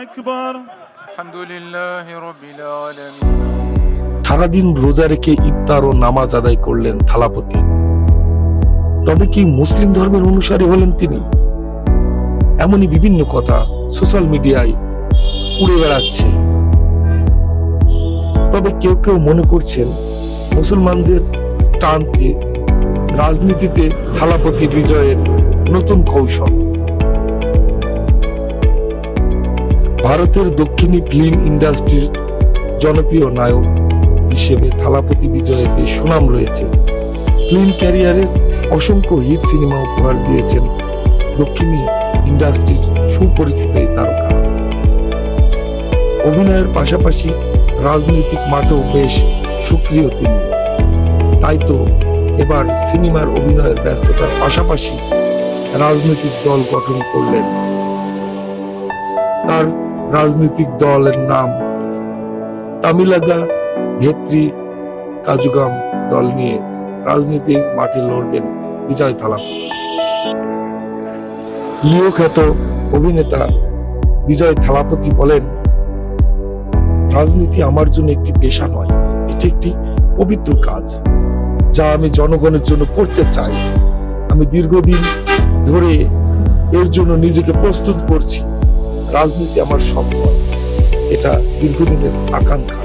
আকবর। আলহামদুলিল্লাহ রাব্বিল আলামিন। সারাদিন রোজা রেখে ইফতার ও নামাজ আদায় করলেন থালাপতি। তবে কি মুসলিম ধর্মের অনুসারী হলেন তিনি? এমনই বিভিন্ন কথা সোশ্যাল মিডিয়ায় উড়ে বেড়াচ্ছে। তবে কেউ কেউ মনে করছেন মুসলমানদের টানতে রাজনীতিতে থালাপতি বিজয়ের নতুন কৌশল। ভারতের দক্ষিণী ফিল্ম ইন্ডাস্ট্রির জনপ্রিয় নায়ক হিসেবে থালাপতি বিজয়ের বেশ সুনাম রয়েছে। ফিল্ম ক্যারিয়ারের অসংখ্য হিট সিনেমা উপহার দিয়েছেন দক্ষিণী ইন্ডাস্ট্রির সুপরিচিত এই তারকা। অভিনয়ের পাশাপাশি রাজনৈতিক মাঠেও বেশ সক্রিয় তিনি। তাই তো এবার সিনেমার অভিনয়ের ব্যস্ততার পাশাপাশি রাজনৈতিক দল গঠন করলেন। তার রাজনৈতিক দলের নাম। তামিলাগা ভেত্রী কাজুগাম দল নিয়ে রাজনীতির মাঠে লড়বেন বিজয় থালাপতি লিও খ্যাত অভিনেতা বিজয় থালাপতি বলেন, রাজনীতি আমার জন্য একটি পেশা নয়, এটি একটি পবিত্র কাজ, যা আমি জনগণের জন্য করতে চাই। আমি দীর্ঘদিন ধরে এর জন্য নিজেকে প্রস্তুত করছি। রাজনীতি আমার স্বপ্ন এটা দীর্ঘদিনের আকাঙ্ক্ষা।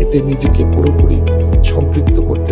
এতে নিজেকে পুরোপুরি সম্পৃক্ত করতে